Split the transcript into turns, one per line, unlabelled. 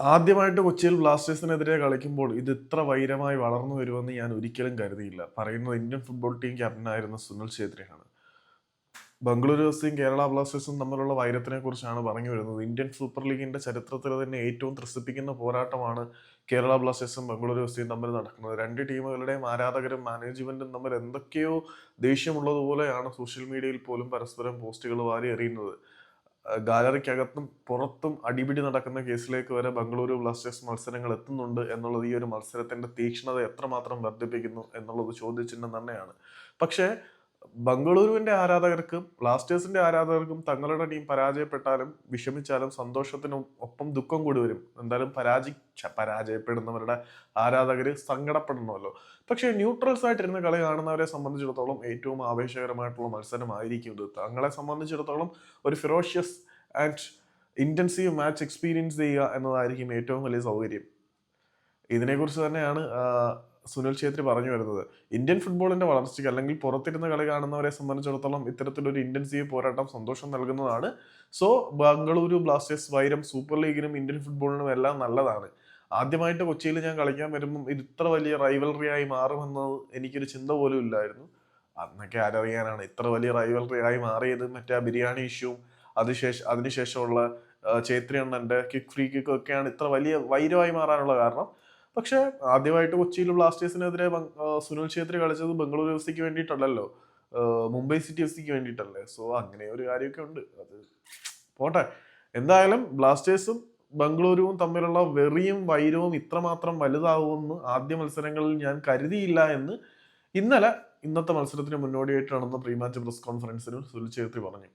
ആദ്യമായിട്ട് കൊച്ചിയിൽ ബ്ലാസ്റ്റേഴ്സിനെതിരെ കളിക്കുമ്പോൾ ഇത് ഇത്ര വൈരമായി വളർന്നു വരുമെന്ന് ഞാൻ ഒരിക്കലും കരുതിയില്ല. പറയുന്നത് ഇന്ത്യൻ ഫുട്ബോൾ ടീം ക്യാപ്റ്റനായിരുന്ന സുനിൽ ഛേത്രിയാണ്. ബംഗളൂരു എഫ്സിയും കേരള ബ്ലാസ്റ്റേഴ്സും തമ്മിലുള്ള വൈരത്തിനെ കുറിച്ചാണ് പറഞ്ഞു വരുന്നത്. ഇന്ത്യൻ സൂപ്പർ ലീഗിന്റെ ചരിത്രത്തിൽ തന്നെ ഏറ്റവും ത്രസിപ്പിക്കുന്ന പോരാട്ടമാണ് കേരള ബ്ലാസ്റ്റേഴ്സും ബംഗളൂരു എഫ്സിയും തമ്മിൽ നടക്കുന്നത്. രണ്ട് ടീമുകളുടെയും ആരാധകരും മാനേജ്മെന്റും തമ്മിൽ എന്തൊക്കെയോ ദേഷ്യമുള്ളതുപോലെയാണ് സോഷ്യൽ മീഡിയയിൽ പോലും പരസ്പരം പോസ്റ്റുകൾ വാരി എറിയുന്നത്. ഗാലറിക്കകത്തും പുറത്തും അടിപിടി നടക്കുന്ന കേസിലേക്ക് വരെ ബംഗളൂരു ബ്ലാസ്റ്റേഴ്സ് മത്സരങ്ങൾ എത്തുന്നുണ്ട് എന്നുള്ളത് ഈ ഒരു മത്സരത്തിന്റെ തീക്ഷ്ണത എത്രമാത്രം വർദ്ധിപ്പിക്കുന്നു എന്നുള്ളത് ചോദ്യചിഹ്നം തന്നെയാണ്. പക്ഷേ ബംഗളൂരുവിന്റെ ആരാധകർക്കും ബ്ലാസ്റ്റേഴ്സിന്റെ ആരാധകർക്കും തങ്ങളുടെ ടീം പരാജയപ്പെട്ടാലും വിഷമിച്ചാലും സന്തോഷത്തിനും ഒപ്പം ദുഃഖം കൂടി വരും. എന്തായാലും പരാജി പരാജയപ്പെടുന്നവരുടെ ആരാധകർ സങ്കടപ്പെടണമല്ലോ. പക്ഷേ ന്യൂട്രൽസ് ആയിട്ടിരുന്ന കളി കാണുന്നവരെ സംബന്ധിച്ചിടത്തോളം ഏറ്റവും ആവേശകരമായിട്ടുള്ള മത്സരമായിരിക്കും ഇത്. തങ്ങളെ സംബന്ധിച്ചിടത്തോളം ഒരു ferocious and intensive match experience ചെയ്യുക എന്നതായിരിക്കും ഏറ്റവും വലിയ സൗകര്യം. ഇതിനെക്കുറിച്ച് തന്നെയാണ് സുനിൽ ഛേത്രി പറഞ്ഞു വരുന്നത്. ഇന്ത്യൻ ഫുട്ബോളിന്റെ വളർച്ചയ്ക്ക് അല്ലെങ്കിൽ പുറത്തിരുന്ന് കളി കാണുന്നവരെ സംബന്ധിച്ചിടത്തോളം ഇത്തരത്തിലൊരു ഇന്റൻസീവ് പോരാട്ടം സന്തോഷം നൽകുന്നതാണ്. സോ ബംഗളൂരു ബ്ലാസ്റ്റേഴ്സ് വൈരം സൂപ്പർ ലീഗിനും ഇന്ത്യൻ ഫുട്ബോളിനും എല്ലാം നല്ലതാണ്. ആദ്യമായിട്ട് കൊച്ചിയിൽ ഞാൻ കളിക്കാൻ വരുമ്പം ഇത് ഇത്ര വലിയ റൈവലറി ആയി മാറുമെന്നത് എനിക്കൊരു ചിന്ത പോലും ഇല്ലായിരുന്നു. അന്നൊക്കെ ആരറിയാനാണ് ഇത്ര വലിയ റൈവലറി ആയി മാറിയത്. മറ്റേ ആ ബിരിയാണി ഇഷ്യൂവും അതിനുശേഷം അതിനുശേഷമുള്ള ചേത്രി അണ്ണന്റെ കിക്ക് ഫ്രീ കിക്ക് ഒക്കെയാണ് ഇത്ര വലിയ വൈരമായി മാറാനുള്ള കാരണം. പക്ഷെ ആദ്യമായിട്ട് കൊച്ചിയിൽ ബ്ലാസ്റ്റേഴ്സിനെതിരെ സുനിൽ ഛേത്രി കളിച്ചത് ബംഗളൂരു എഫ് സിക്ക് വേണ്ടിയിട്ടല്ലല്ലോ. മുംബൈ സിറ്റി എഫ് സിക്ക് വേണ്ടിയിട്ടല്ലേ? സോ അങ്ങനെ ഒരു കാര്യമൊക്കെ ഉണ്ട്. അത് പോട്ടെ. എന്തായാലും ബ്ലാസ്റ്റേഴ്സും ബംഗളൂരുവും തമ്മിലുള്ള വെറിയും വൈരവും ഇത്രമാത്രം വലുതാവുമെന്ന് ആദ്യ മത്സരങ്ങളിൽ ഞാൻ കരുതിയില്ല എന്ന് ഇന്നലെ ഇന്നത്തെ മത്സരത്തിന് മുന്നോടിയായിട്ട് നടന്ന പ്രീ മാച്ച് പ്രസ് കോൺഫറൻസിൽ സുനിൽ ഛേത്രി പറഞ്ഞു.